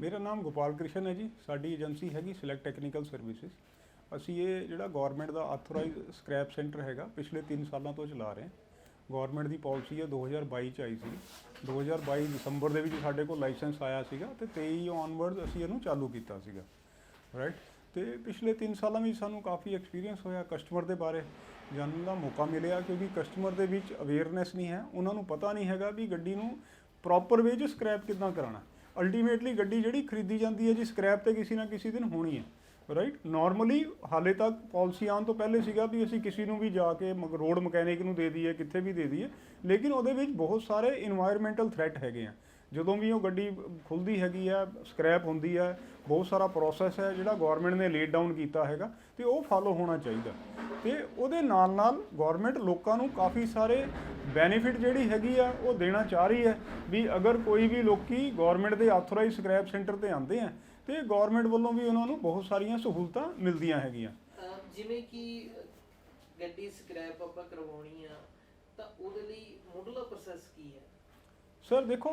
ਮੇਰਾ ਨਾਮ ਗੋਪਾਲ ਕ੍ਰਿਸ਼ਨ ਹੈ ਜੀ। ਸਾਡੀ ਏਜੰਸੀ ਹੈਗੀ ਸਿਲੈਕਟ ਟੈਕਨੀਕਲ ਸਰਵਿਸਿਜ਼। ਅਸੀਂ ਇਹ ਜਿਹੜਾ ਗਵਰਨਮੈਂਟ ਦਾ ਆਥੋਰਾਈਜ਼ ਸਕ੍ਰੈਪ ਸੈਂਟਰ ਹੈਗਾ, ਪਿਛਲੇ 3 ਸਾਲਾਂ ਤੋਂ ਚਲਾ ਰਹੇ ਹਾਂ। ਗਵਰਨਮੈਂਟ ਦੀ ਪਾਲਿਸੀ ਹੈ 2022 ਚ ਆਈ ਸੀ। 2022 ਦਸੰਬਰ ਦੇ ਵਿੱਚ ਸਾਡੇ ਕੋਲ ਲਾਇਸੈਂਸ ਆਇਆ ਸੀਗਾ ਤੇ 23 ਔਨਵਰਡ ਅਸੀਂ ਇਹਨੂੰ ਚਾਲੂ ਕੀਤਾ ਸੀਗਾ। ਰਾਈਟ ਤੇ ਪਿਛਲੇ 3 ਸਾਲਾਂ ਵਿੱਚ ਸਾਨੂੰ ਕਾਫੀ ਐਕਸਪੀਰੀਅੰਸ ਹੋਇਆ ਕਸਟਮਰ ਦੇ ਬਾਰੇ। ਜਾਣਨ ਦਾ ਮੌਕਾ ਮਿਲਿਆ ਕਿਉਂਕਿ ਕਸਟਮਰ ਦੇ ਵਿੱਚ ਅਵੇਅਰਨੈਸ ਨਹੀਂ ਹੈ। ਉਹਨਾਂ ਨੂੰ ਪਤਾ ਨਹੀਂ ਹੈਗਾ ਵੀ ਗੱਡੀ ਨੂੰ ਪ੍ਰੋਪਰ ਵੇ 'ਚ ਸਕ੍ਰੈਪ ਕਿੱਦਾਂ ਕਰਾਉਣਾ। ਅਲਟੀਮੇਟਲੀ ਗੱਡੀ ਜਿਹੜੀ ਖਰੀਦੀ ਜਾਂਦੀ ਹੈ ਜੀ ਸਕ੍ਰੈਪ ਤੇ ਕਿਸੇ ਨਾ ਕਿਸੇ ਦਿਨ ਹੋਣੀ ਹੈ ਰਾਈਟ ਨਾਰਮਲੀ ਹਾਲੇ ਤੱਕ ਪਾਲਿਸੀ ਆਉਣ ਤੋਂ ਪਹਿਲੇ ਸੀਗਾ ਵੀ ਅਸੀਂ ਕਿਸੇ ਨੂੰ ਵੀ ਜਾ ਕੇ ਰੋਡ ਮਕੈਨਿਕ ਨੂੰ ਦੇ ਦਈਏ, ਕਿੱਥੇ ਵੀ ਦੇ ਦਈਏ, ਲੇਕਿਨ ਉਹਦੇ ਵਿੱਚ ਬਹੁਤ ਸਾਰੇ এনवायरमेंटल ਥ੍ਰੈਟ ਹੈਗੇ ਆ। ਜਦੋਂ ਵੀ ਉਹ ਗੱਡੀ ਖੁੱਲਦੀ ਹੈਗੀ ਆ ਸਕ੍ਰੈਪ ਹੁੰਦੀ ਹੈ ਬਹੁਤ ਸਾਰਾ ਪ੍ਰੋਸੈਸ ਹੈ ਜਿਹੜਾ ਗਵਰਨਮੈਂਟ ਨੇ ਲੇਟ ਡਾਊਨ ਕੀਤਾ ਹੈਗਾ ਤੇ ਉਹ ਫਾਲੋ ਹੋਣਾ ਚਾਹੀਦਾ। ਤੇ ਉਹਦੇ ਨਾਲ ਨਾਲ ਗਵਰਨਮੈਂਟ ਲੋਕਾਂ ਨੂੰ ਕਾਫੀ ਸਾਰੇ ਬੈਨੀਫਿਟ ਜਿਹੜੀ ਹੈਗੀ ਆ, ਉਹ ਦੇਣਾ ਚਾਹ ਰਹੀ ਹੈ ਵੀ ਅਗਰ ਕੋਈ ਵੀ ਲੋਕੀ ਗਵਰਨਮੈਂਟ ਦੇ ਆਥੋਰਾਈਜ਼ ਸਕ੍ਰੈਪ ਸੈਂਟਰ ਤੇ ਆਉਂਦੇ ਆ, ਤੇ ਗਵਰਨਮੈਂਟ ਵੱਲੋਂ ਵੀ ਉਹਨਾਂ ਨੂੰ ਬਹੁਤ ਸਾਰੀਆਂ ਸਹੂਲਤਾਂ ਮਿਲਦੀਆਂ ਹੈਗੀਆਂ। ਜਿਵੇਂ ਕਿ ਗੱਡੀ ਸਕ੍ਰੈਪ ਆਪਾਂ ਕਰਵਾਉਣੀ ਆ, ਤਾਂ ਉਹਦੇ ਲਈ ਮੁੱਢਲਾ ਪ੍ਰੋਸੈਸ ਕੀ ਹੈ? ਸਰ ਦੇਖੋ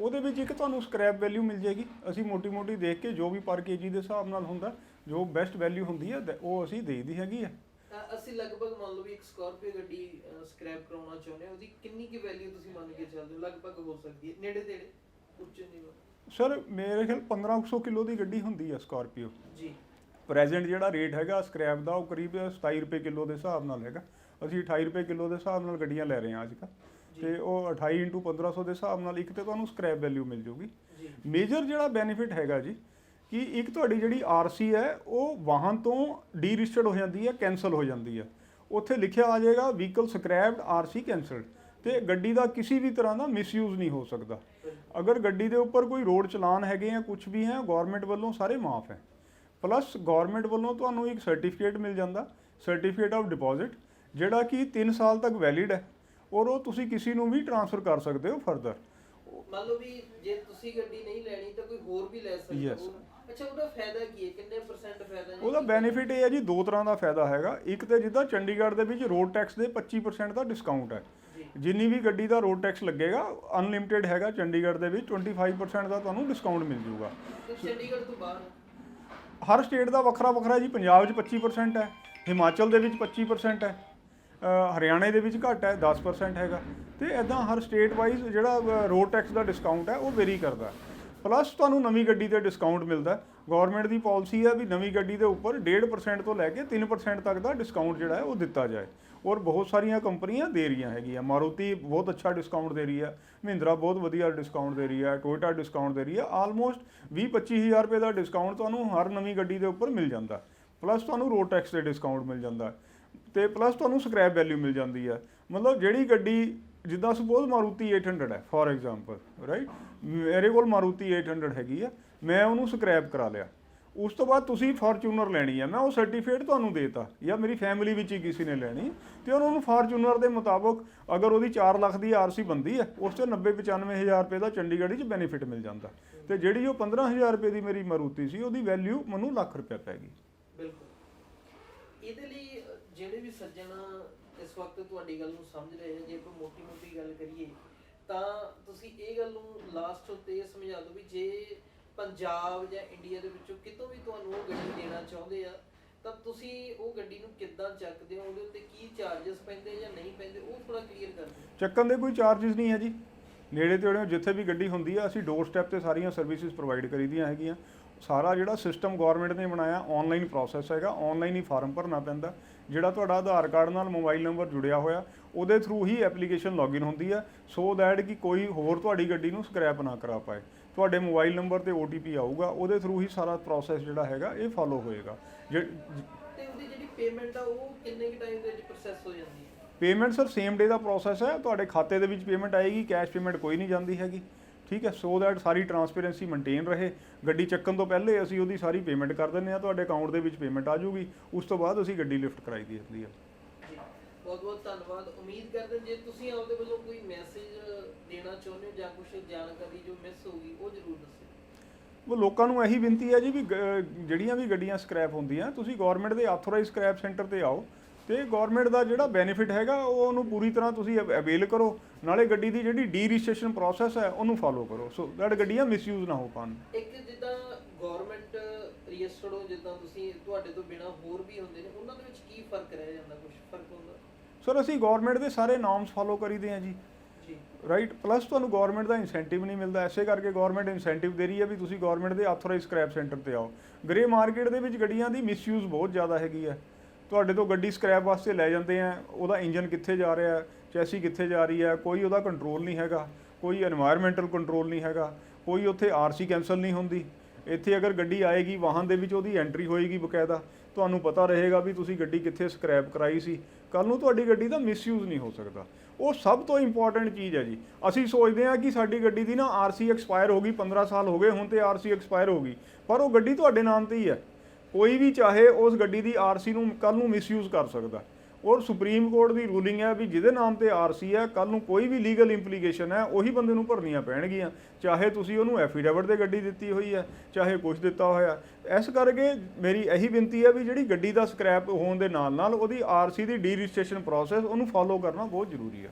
ਉਹਦੇ ਵਿੱਚ ਇੱਕ ਤੁਹਾਨੂੰ ਸਕ੍ਰੈਪ ਵੈਲਿਊ ਮਿਲ ਜਾਏਗੀ। ਅਸੀਂ ਮੋਟੀ-ਮੋਟੀ ਦੇਖ ਕੇ ਜੋ ਵੀ ਪਰ ਕੇਜੀ ਦੇ ਹਿਸਾਬ ਨਾਲ ਹੁੰਦਾ ਜੋ ਬੈਸਟ ਵੈਲਿਊ ਹੁੰਦੀ ਹੈ ਦ- ਉਹ ਅਸੀਂ ਦੇਈਦੀ ਹੈਗੀ ਹੈ ਤਾਂ ਅਸੀਂ ਲਗਭਗ ਮੰਨ ਲਓ ਵੀ ਇੱਕ ਸਕਾਰਪੀਓ ਗੱਡੀ ਸਕ੍ਰੈਪ ਕਰਾਉਣਾ ਚਾਹੁੰਦੇ ਹਾਂ ਉਹਦੀ ਕਿੰਨੀ ਕੀ ਵੈਲਿਊ ਤੁਸੀਂ ਮੰਨ ਕੇ ਚੱਲਦੇ ਹੋ? ਲਗਭਗ ਹੋ ਸਕਦੀ ਹੈ ਨੇੜੇ ਤੇੜੇ ਉੱਚ ਨੀਵਾ ਸਰ ਮੇਰੇ ਖਿਆਲ 1500 ਕਿਲੋ ਦੀ ਗੱਡੀ ਹੁੰਦੀ ਹੈ ਸਕਾਰਪੀਓ ਜੀ। ਪ੍ਰੈਜ਼ੈਂਟ ਜਿਹੜਾ ਰੇਟ ਹੈਗਾ ਸਕ੍ਰੈਪ ਦਾ ਉਹ ਕਰੀਬ 27 ਰੁਪਏ ਕਿਲੋ ਦੇ ਹਿਸਾਬ ਨਾਲ ਹੈਗਾ। ਅਸੀਂ 28 ਰੁਪਏ ਕਿਲੋ ਦੇ ਹਿਸਾਬ ਨਾਲ ਗੱਡੀਆਂ ਲੈ ਰਹੇ ਹਾਂ ਅੱਜ ਕੱਲ੍ਹ। ਤੇ ਉਹ 28 into 1500 ਦੇ ਹਿਸਾਬ ਨਾਲ ਇੱਕ ਤੇ ਤੁਹਾਨੂੰ ਸਕ੍ਰੈਪ ਵੈਲਿਊ ਮਿਲ ਜੂਗੀ ਜੀ। ਮੇਜਰ ਜਿਹੜਾ ਬੈਨੀਫਿਟ ਹੈਗਾ ਜੀ ਕਿ ਇੱਕ ਤੁਹਾਡੀ ਜਿਹੜੀ ਆਰਸੀ ਹੈ ਉਹ ਵਾਹਨ ਤੋਂ ਡੀਰਜਿਸਟਰਡ ਹੋ ਜਾਂਦੀ ਹੈ ਕੈਨਸਲ ਹੋ ਜਾਂਦੀ ਹੈ। ਉੱਥੇ ਲਿਖਿਆ ਆ ਜਾਏਗਾ ਵਹੀਕਲ ਸਕ੍ਰੈਪਡ ਆਰਸੀ ਕੈਨਸਲਡ ਤੇ ਗੱਡੀ ਦਾ ਕਿਸੇ ਵੀ ਤਰ੍ਹਾਂ ਦਾ ਮਿਸਯੂਜ਼ ਨਹੀਂ ਹੋ ਸਕਦਾ। ਅਗਰ ਗੱਡੀ ਦੇ ਉੱਪਰ ਕੋਈ ਰੋਡ ਚਲਾਨ ਹੈਗੇ ਆ ਕੁਝ ਵੀ ਹੈ ਗਵਰਨਮੈਂਟ ਵੱਲੋਂ ਸਾਰੇ ਮਾਫ ਹੈ। ਪਲੱਸ ਗਵਰਨਮੈਂਟ ਵੱਲੋਂ ਤੁਹਾਨੂੰ ਇੱਕ ਸਰਟੀਫਿਕੇਟ ਮਿਲ ਜਾਂਦਾ ਸਰਟੀਫਿਕੇਟ ਆਫ ਡਿਪੋਜ਼ਿਟ ਜਿਹੜਾ ਕਿ 3 ਸਾਲ ਤੱਕ ਵੈਲਿਡ ਹੈ। ਔਰ ਉਹ ਤੁਸੀਂ ਕਿਸੇ ਨੂੰ ਵੀ ਟ੍ਰਾਂਸਫਰ ਕਰ ਸਕਦੇ ਹੋ ਫਰਦਰ ਮੰਨ ਲਓ ਵੀ ਜੇ ਤੁਸੀਂ ਗੱਡੀ ਨਹੀਂ ਲੈਣੀ ਤਾਂ ਕੋਈ ਹੋਰ ਵੀ ਲੈ ਸਕਦਾ Yes. ਉਹ- ਅੱਛਾ ਉਹਦਾ ਫਾਇਦਾ ਕੀ ਹੈ? ਕਿੰਨੇ ਪਰਸੈਂਟ ਫਾਇਦਾ ਹੈ? ਉਹਦਾ ਬੈਨੀਫਿਟ ਇਹ ਹੈ ਜੀ ਦੋ ਤਰ੍ਹਾਂ ਦਾ ਫਾਇਦਾ ਹੈਗਾ। ਇੱਕ ਤੇ ਜਿੱਦਾਂ ਚੰਡੀਗੜ੍ਹ ਦੇ ਵਿੱਚ ਰੋਡ ਟੈਕਸ ਦੇ 25% ਦਾ ਡਿਸਕਾਊਂਟ ਹੈ। ਜਿੰਨੀ ਵੀ ਗੱਡੀ ਦਾ ਰੋਡ ਟੈਕਸ ਲੱਗੇਗਾ ਅਨਲਿਮਿਟਿਡ ਹੈਗਾ ਚੰਡੀਗੜ੍ਹ ਦੇ ਵਿੱਚ 25% ਦਾ ਤੁਹਾਨੂੰ ਡਿਸਕਾਊਂਟ ਮਿਲ ਜੂਗਾ ਤੇ ਚੰਡੀਗੜ੍ਹ ਤੋਂ ਬਾਹਰ ਹਰ ਸਟੇਟ ਦਾ ਵੱਖਰਾ ਵੱਖਰਾ ਜੀ ਪੰਜਾਬ 'ਚ 25% ਹੈ ਹਿਮਾਚਲ ਦੇ ਵਿੱਚ 25% ਹੈ। ਹਰਿਆਣੇ ਦੇ ਵਿੱਚ ਘੱਟ ਹੈ 10% ਹੈਗਾ। ਤੇ ਐਦਾਂ ਹਰ ਸਟੇਟ ਵਾਈਜ਼ ਜਿਹੜਾ ਰੋਡ ਟੈਕਸ ਦਾ ਡਿਸਕਾਊਂਟ ਹੈ, ਉਹ ਵੇਰੀ ਕਰਦਾ ਪਲੱਸ ਤੁਹਾਨੂੰ ਨਵੀਂ ਗੱਡੀ ਤੇ ਡਿਸਕਾਊਂਟ ਮਿਲਦਾ ਗਵਰਨਮੈਂਟ ਦੀ ਪਾਲਿਸੀ ਹੈ ਵੀ ਨਵੀਂ ਗੱਡੀ ਦੇ ਉੱਪਰ 1.5% ਤੋਂ ਲੈ ਕੇ 3% ਤੱਕ ਦਾ ਡਿਸਕਾਊਂਟ ਜਿਹੜਾ ਹੈ, ਉਹ ਦਿੱਤਾ ਜਾਏ। ਔਰ ਬਹੁਤ ਸਾਰੀਆਂ ਕੰਪਨੀਆਂ ਦੇ ਰਹੀਆਂ ਹੈਗੀਆਂ। ਮਾਰੂਤੀ ਬਹੁਤ ਅੱਛਾ ਡਿਸਕਾਊਂਟ ਦੇ ਰਹੀ ਹੈ। ਮਹਿੰਦਰਾ ਬਹੁਤ ਵਧੀਆ ਡਿਸਕਾਊਂਟ ਦੇ ਰਹੀ ਹੈ। ਟੋਇਟਾ ਡਿਸਕਾਊਂਟ ਦੇ ਰਹੀ ਹੈ। ਆਲਮੋਸਟ 20 25000 ਰੁਪਏ ਦਾ ਡਿਸਕਾਊਂਟ ਤੁਹਾਨੂੰ ਹਰ ਨਵੀਂ ਗੱਡੀ ਦੇ ਉੱਪਰ ਮਿਲ ਜਾਂਦਾ ਪਲੱਸ ਤੁਹਾਨੂੰ ਰੋਡ ਟੈਕਸ ਤੇ ਡਿਸਕਾਊਂਟ ਮਿਲ ਜਾਂਦਾ ਤੇ ਪਲੱਸ ਤੁਹਾਨੂੰ ਸਕ੍ਰੈਪ ਵੈਲਿਊ ਮਿਲ ਜਾਂਦੀ ਹੈ ਮਤਲਬ ਜਿਹੜੀ ਗੱਡੀ, ਜਿੱਦਾਂ ਸਪੋਜ਼ ਮਾਰੂਤੀ 800 ਹੈ ਫੋਰ ਐਗਜ਼ਾਮਪਲ ਰਾਈਟ ਮੇਰੇ ਕੋਲ ਮਾਰੂਤੀ 800 ਹੈਗੀ ਆ, ਮੈਂ ਉਹਨੂੰ ਸਕ੍ਰੈਪ ਕਰਾ ਲਿਆ। ਉਸ ਤੋਂ ਬਾਅਦ ਤੁਸੀਂ ਫਾਰਚੂਨਰ ਲੈਣੀ ਆ, ਮੈਂ ਉਹ ਸਰਟੀਫਿਕੇਟ ਤੁਹਾਨੂੰ ਦੇਤਾ, ਜਾਂ ਮੇਰੀ ਫੈਮਿਲੀ ਵਿੱਚ ਹੀ ਕਿਸੇ ਨੇ ਲੈਣੀ, ਤੇ ਉਹਨਾਂ ਨੂੰ ਫਾਰਚੂਨਰ ਦੇ ਮੁਤਾਬਕ ਅਗਰ ਉਹਦੀ 4 ਲੱਖ ਦੀ ਆਰਸੀ ਬੰਦੀ ਹੈ ਉਸ ਤੇ 90 95000 ਰੁਪਏ ਦਾ ਚੰਡੀਗੜ੍ਹ ਵਿੱਚ ਬੈਨੀਫਿਟ ਮਿਲ ਜਾਂਦਾ। ਤੇ ਜਿਹੜੀ ਉਹ 15000 ਰੁਪਏ ਦੀ ਮੇਰੀ ਮਾਰੂਤੀ ਸੀ, ਉਹਦੀ ਵੈਲਿਊ ਮੈਨੂੰ ਲੱਖ ਰੁਪਏ ਪੈ ਗਈ। ਬਿਲਕੁਲ। ਇਹਦੇ ਲਈ ਜਿਹੜੇ ਵੀ ਸੱਜਣ ਇਸ ਵਕਤ ਤੁਹਾਡੀ ਗੱਲ ਨੂੰ ਸਮਝ ਰਹੇ ਨੇ, ਜੇ ਕੋਈ ਮੋਟੀ-ਮੋਟੀ ਗੱਲ ਕਰੀਏ, ਤਾਂ ਤੁਸੀਂ ਇਹ ਗੱਲ ਨੂੰ ਲਾਸਟ ਉੱਤੇ ਸਮਝਾ ਦਿਓ ਵੀ ਜੇ ਪੰਜਾਬ ਜਾਂ ਇੰਡੀਆ ਦੇ ਵਿੱਚੋਂ ਕਿਤੋਂ ਵੀ ਤੁਹਾਨੂੰ ਉਹ ਗੱਡੀ ਦੇਣਾ ਚਾਹੁੰਦੇ ਆ, ਤਾਂ ਤੁਸੀਂ ਉਹ ਗੱਡੀ ਨੂੰ ਕਿੱਦਾਂ ਚੱਕਦੇ ਹੋ? ਉਹਦੇ ਉੱਤੇ ਕੀ ਚਾਰजेस ਪੈਂਦੇ ਜਾਂ ਨਹੀਂ ਪੈਂਦੇ? ਉਹ ਥੋੜਾ ਕਲੀਅਰ ਕਰ ਦਿਓ। ਚੱਕਣ ਦੇ ਕੋਈ ਚਾਰजेस ਨਹੀਂ ਹੈ ਜੀ। ਨੇੜੇ ਤੇੜੇ ਜਿੱਥੇ ਵੀ ਗੱਡੀ ਹੁੰਦੀ ਆ, ਅਸੀਂ ਡੋਰ ਸਟੈਪ ਤੇ ਸਾਰੀਆਂ ਸਰਵਿਸਿਜ਼ ਪ੍ਰੋਵਾਈਡ ਕਰੀਦੀਆਂ ਹੈਗੀਆਂ। ਸਾਰਾ ਜਿਹੜਾ ਸਿਸਟਮ ਗਵਰਨਮੈਂਟ ਨੇ ਬਣਾਇਆ ਆਨਲਾਈਨ ਪ੍ਰੋਸੈਸ ਹੈਗਾ ਆਨਲਾਈਨ ਹੀ ਫਾਰਮ ਭਰਨਾ ਪੈਂਦਾ। ਜਿਹੜਾ ਤੁਹਾਡਾ ਆਧਾਰ ਕਾਰਡ ਨਾਲ ਮੋਬਾਈਲ ਨੰਬਰ ਜੁੜਿਆ ਹੋਇਆ ਉਹਦੇ ਥਰੂ ਹੀ ਐਪਲੀਕੇਸ਼ਨ ਲੌਗਇਨ ਹੁੰਦੀ ਹੈ ਸੋ ਦੈਟ ਕਿ ਕੋਈ ਹੋਰ ਤੁਹਾਡੀ ਗੱਡੀ ਨੂੰ ਸਕ੍ਰੈਪ ਨਾ ਕਰਾ ਪਾਏ। ਤੁਹਾਡੇ ਮੋਬਾਈਲ ਨੰਬਰ ਤੇ OTP ਆਊਗਾ ਉਹਦੇ ਥਰੂ ਹੀ ਸਾਰਾ ਪ੍ਰੋਸੈਸ ਜਿਹੜਾ ਹੈਗਾ ਇਹ ਫਾਲੋ ਹੋਏਗਾ। ਜੇ ਤੇ ਉਹਦੀ ਜਿਹੜੀ ਪੇਮੈਂਟ ਆ ਉਹ ਕਿੰਨੇ ਕੁ ਟਾਈਮ ਦੇ ਵਿੱਚ ਪ੍ਰੋਸੈਸ ਹੋ ਜਾਂਦੀ ਹੈ? ਪੇਮੈਂਟ ਸਰ ਸੇਮ ਡੇ ਦਾ ਪ੍ਰੋਸੈਸ ਹੈ ਤੁਹਾਡੇ ਖਾਤੇ ਦੇ ਵਿੱਚ ਪੇਮੈਂਟ ਆਏਗੀ ਕੈਸ਼ ਪੇਮੈਂਟ ਕੋਈ ਨਹੀਂ ਜਾਂਦੀ ਹੈਗੀ। ਠੀਕ ਹੈ ਸੋ ਦੈਟ ਸਾਰੀ ਟਰਾਂਸਪੇਰੈਂਸੀ ਮੇਨਟੇਨ ਰਹੇ। ਗੱਡੀ ਚੱਕਣ ਤੋਂ ਪਹਿਲੇ ਅਸੀਂ ਉਹਦੀ ਸਾਰੀ ਪੇਮੈਂਟ ਕਰ ਦਿੰਦੇ ਹਾਂ ਤੁਹਾਡੇ ਅਕਾਊਂਟ ਦੇ ਵਿੱਚ ਪੇਮੈਂਟ ਆ ਜਾਊਗੀ। ਉਸ ਤੋਂ ਬਾਅਦ ਅਸੀਂ ਗੱਡੀ ਲਿਫਟ ਕਰਾਈ ਦੀ ਹੁੰਦੀ ਹੈ ਬਹੁਤ ਬਹੁਤ ਧੰਨਵਾਦ। ਉਮੀਦ ਕਰਦੇ ਹਾਂ ਜੇ ਤੁਸੀਂ ਆਪਦੇ ਵੱਲੋਂ ਕੋਈ ਮੈਸੇਜ ਦੇਣਾ ਚਾਹੁੰਦੇ ਹੋ ਜਾਂ ਕੁਝ ਜਾਣਕਾਰੀ ਜੋ ਮਿਸ ਹੋਊਗੀ ਉਹ ਜ਼ਰੂਰ ਉਹ ਲੋਕਾਂ ਨੂੰ ਇਹੀ ਬੇਨਤੀ ਹੈ ਜੀ ਵੀ ਜਿਹੜੀਆਂ ਵੀ ਗੱਡੀਆਂ ਸਕ੍ਰੈਪ ਹੁੰਦੀਆਂ ਤੁਸੀਂ ਗਵਰਨਮੈਂਟ ਦੇ ਆਥੋਰਾਈਜ਼ ਸਕ੍ਰੈਪ ਸੈਂਟਰ ਤੇ ਆਓ। ਤੇ ਗਵਰਨਮੈਂਟ ਦਾ ਜਿਹੜਾ ਬੈਨੀਫਿਟ ਹੈਗਾ ਉਹ ਉਹਨੂੰ ਪੂਰੀ ਤਰ੍ਹਾਂ ਤੁਸੀਂ ਅਵੇਲ ਕਰੋ। ਨਾਲੇ ਗੱਡੀ ਦੀ ਜਿਹੜੀ ਡੀ ਰਜਿਸਟ੍ਰੇਸ਼ਨ ਪ੍ਰੋਸੈਸ ਹੈ ਉਹਨੂੰ ਫਾਲੋ ਕਰੋ। ਸੋ ਦੈਟ ਗੱਡੀਆਂ ਮਿਸਯੂਜ਼ ਨਾ ਹੋ ਪਾਣ ਇੱਕ ਜਿੱਦਾਂ ਗਵਰਨਮੈਂਟ ਰਜਿਸਟਰਡ ਹੋ ਜਿੱਦਾਂ ਤੁਸੀਂ ਤੁਹਾਡੇ ਤੋਂ ਬਿਨਾ ਹੋਰ ਵੀ ਹੁੰਦੇ ਨੇ ਉਹਨਾਂ ਦੇ ਵਿੱਚ ਕੀ ਫ਼ਰਕ ਰਹਿ ਜਾਂਦਾ? ਕੁਝ ਫ਼ਰਕ ਹੁੰਦਾ? ਸਰ ਅਸੀਂ ਗਵਰਨਮੈਂਟ ਦੇ ਸਾਰੇ ਨਾਰਮਸ ਫਾਲੋ ਕਰੀਦੇ ਜੀ। ਜੀ। ਰਾਈਟ ਪਲੱਸ ਤੁਹਾਨੂੰ ਗਵਰਨਮੈਂਟ ਦਾ ਇਨਸੈਂਟਿਵ ਨਹੀਂ ਮਿਲਦਾ। ਐਸੇ ਕਰਕੇ ਗਵਰਨਮੈਂਟ ਇਨਸੈਂਟਿਵ ਦੇ ਰਹੀ ਹੈ ਵੀ ਤੁਸੀਂ ਗਵਰਨਮੈਂਟ ਦੇ ਆਥੋਰਾਈਜ਼ ਸਕ੍ਰੈਪ ਸੈਂਟਰ ਤੇ ਆਓ। ਗ੍ਰੇ ਮਾਰਕੀਟ ਦੇ ਵਿੱਚ ਗੱਡੀਆਂ ਦੀ ਮਿਸਯੂਜ਼ ਬਹੁਤ ਜ਼ਿਆਦਾ ਹੈਗੀ ਹੈ। ਤੁਹਾਡੇ ਤੋਂ ਗੱਡੀ ਸਕ੍ਰੈਪ ਵਾਸਤੇ ਲੈ ਜਾਂਦੇ ਆ, ਉਹਦਾ ਇੰਜਨ ਕਿੱਥੇ ਜਾ ਰਿਹਾ, ਚੈਸੀ ਕਿੱਥੇ ਜਾ ਰਹੀ ਹੈ ਕੋਈ ਉਹਦਾ ਕੰਟਰੋਲ ਨਹੀਂ ਹੈਗਾ, ਕੋਈ এনवायरमेंटਲ ਕੰਟਰੋਲ ਨਹੀਂ ਹੈਗਾ, ਕੋਈ ਉੱਥੇ ਆਰਸੀ ਕੈਂਸਲ ਨਹੀਂ ਹੁੰਦੀ। ਇੱਥੇ ਅਗਰ ਗੱਡੀ ਆਏਗੀ, ਵਾਹਨ ਦੇ ਵਿੱਚ ਉਹਦੀ ਐਂਟਰੀ ਹੋਏਗੀ ਬਕਾਇਦਾ, ਤੁਹਾਨੂੰ ਪਤਾ ਰਹੇਗਾ ਵੀ ਤੁਸੀਂ ਗੱਡੀ ਕਿੱਥੇ ਸਕ੍ਰੈਪ ਕਰਾਈ ਸੀ। ਕੱਲ ਨੂੰ ਤੁਹਾਡੀ ਗੱਡੀ ਦਾ ਮਿਸਯੂਜ਼ ਨਹੀਂ ਹੋ ਸਕਦਾ। ਉਹ ਸਭ ਤੋਂ ਇੰਪੋਰਟੈਂਟ ਚੀਜ਼ ਹੈ ਜੀ। ਅਸੀਂ ਸੋਚਦੇ ਹਾਂ ਕਿ ਸਾਡੀ ਗੱਡੀ ਦੀ ਨਾ ਆਰਸੀ ਐਕਸਪਾਇਰ ਹੋ ਗਈ 15 ਸਾਲ ਹੋ ਗਏ, ਹੁਣ ਤੇ ਆਰਸੀ ਐਕਸਪਾਇਰ ਹੋ ਗਈ, ਪਰ ਉਹ ਗੱਡੀ ਤੁਹਾਡੇ ਨਾਮ ਤੇ ਹੀ ਹੈ। ਕੋਈ ਵੀ ਚਾਹੇ ਉਸ ਗੱਡੀ ਦੀ ਆਰਸੀ ਨੂੰ ਕੱਲ ਨੂੰ ਮਿਸਯੂਜ਼ ਕਰ ਸਕਦਾ। ਔਰ ਸੁਪਰੀਮ ਕੋਰਟ ਦੀ ਰੂਲਿੰਗ ਹੈ ਵੀ ਜਿਹਦੇ ਨਾਮ ਤੇ ਆਰਸੀ ਹੈ ਕੱਲ ਨੂੰ ਕੋਈ ਵੀ ਲੀਗਲ ਇੰਪਲੀਕੇਸ਼ਨ ਹੈ, ਉਹੀ ਬੰਦੇ ਨੂੰ ਭਰਨੀਆਂ ਪੈਣਗੀਆਂ। ਚਾਹੇ ਤੁਸੀਂ ਉਹਨੂੰ ਐਫੀਡੇਵਿਟ ਦੇ ਗੱਡੀ ਦਿੱਤੀ ਹੋਈ ਹੈ, ਚਾਹੇ ਕੁਝ ਦਿੱਤਾ ਹੋਇਆ। ਇਸ ਕਰਕੇ ਮੇਰੀ ਇਹੀ ਬੇਨਤੀ ਹੈ ਵੀ ਜਿਹੜੀ ਗੱਡੀ ਦਾ ਸਕ੍ਰੈਪ ਹੋਣ ਦੇ ਨਾਲ ਨਾਲ ਉਹਦੀ ਆਰਸੀ ਦੀ ਡੀ ਰਜਿਸਟ੍ਰੇਸ਼ਨ ਪ੍ਰੋਸੈਸ ਉਹਨੂੰ ਫਾਲੋ ਕਰਨਾ ਬਹੁਤ ਜ਼ਰੂਰੀ ਹੈ।